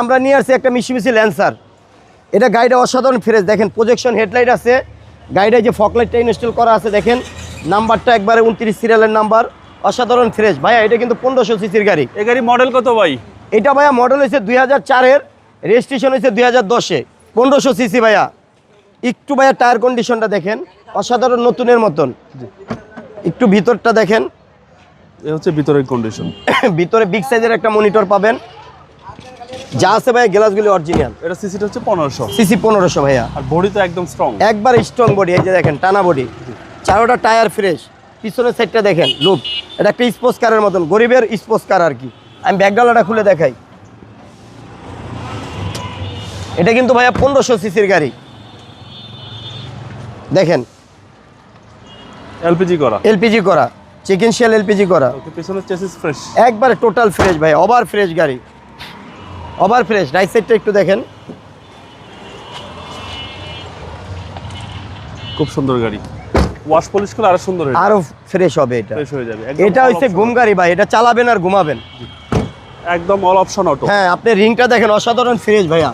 আমরা নিয়ে আসছি একটা মিশি মিশি ল্যান্সার। এটা গাড়িটা অসাধারণ ফ্রেশ। দেখেন প্রজেকশন হেডলাইট আছে। গাড়িটা যে ফকলাইটটা ইনস্টল করা আছে দেখেন নাম্বারটা একবারে উনত্রিশ সিরিয়ালের নাম্বার। অসাধারণ ফ্রেশ। ভাইয়া এটা কিন্তু পনেরোশো সিসির গাড়ি। এই গাড়ি মডেল কত ভাই? এটা ভাইয়া মডেল হয়েছে দুই হাজার চারের রেজিস্ট্রেশন হয়েছে দুই হাজার দশে। পনেরোশো সিসি ভাইয়া। একটু ভাইয়া টায়ার কন্ডিশনটা দেখেন অসাধারণ নতুনের মতন। একটু ভিতরটা দেখেন। এ হচ্ছে ভিতরের কন্ডিশন ভিতরে বিগ সাইজের একটা মনিটর পাবেন। যা আছে ভাইয়া গ্লাসগুলি অরিজিনাল এটা সিসিটা হচ্ছে পনেরোশো। সিসি পনেরোশো ভাইয়া। আর বডি তো একদম স্ট্রং একবার স্ট্রং বডি এই যে দেখেন টানা বডি চারোটা টায়ার ফ্রেশ পিছনের সাইডটা দেখেন লুক এটা একটা স্পোর্টস কারের মতন গরিবের স্পোর্টস কার আর কি। আমি ব্যাকডালাটা খুলে দেখাই। এটা কিন্তু ভাইয়া পনেরোশো সিসির গাড়ি। দেখেন। এলপিজি করা। এলপিজি করা। চিকেন শেল এলপিজি করা। পিছনের চেসিস ফ্রেশ একবারে টোটাল ফ্রেশ ভাই ওভার ফ্রেশ গাড়ি। ওভার ফ্রেশ রাইট সাইডটা একটু দেখেন। খুব সুন্দর গাড়ি। ওয়াশ পলিশ করে আরও সুন্দর হয়ে আরও ফ্রেশ হবে এটা। ফ্রেশ হয়ে যাবে এটা হচ্ছে ঘুম গাড়ি ভাই এটা চালাবেন আর ঘুমাবেন। একদম অল অপশন অটো হ্যাঁ আপনি রিংটা দেখেন অসাধারণ ফ্রেশ ভাইয়া।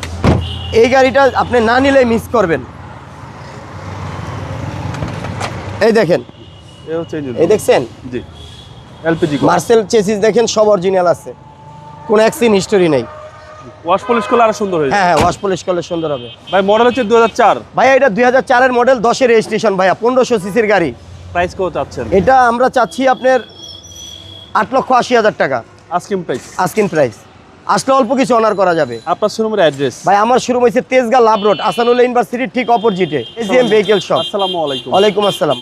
এই গাড়িটা আপনি না নিলে মিস করবেন। এই দেখেন। এই দেখছেন? জি। এলপিজি মার্সেল চেসিস দেখেন সব অরিজিনাল আছে। কোনো অ্যাক্সিন হিস্টোরি নেই। ওয়াশ পলিশ করলে আরও সুন্দর যাবে। হ্যাঁ হ্যাঁ ওয়াশ পলিশ করলে সুন্দর হবে। ভাই মডেল হচ্ছে দু হাজার চার। ভাইয়া এটা দুই হাজার চারের মডেল দশের রেজিস্ট্রেশন ভাইয়া পনেরোশো সিসির গাড়ি। প্রাইস কত চাচ্ছেন? এটা আমরা চাচ্ছি আপনার আট লক্ষ আশি হাজার টাকা। আস্কিম প্রাইস আস্কিন প্রাইস আসলে অল্প কিছু অনার করা যাবে। আপনার শোরুমের অ্যাড্রেস ভাই আমার শুরু হয়েছে তেজগাঁ লাভ রোড আসানুল্লাহ ইউনিভার্সিটির ঠিক অপোজিটে ভেহিকেল শপ আসসালামু আলাইকুম ওয়ালাইকুম আসসালাম।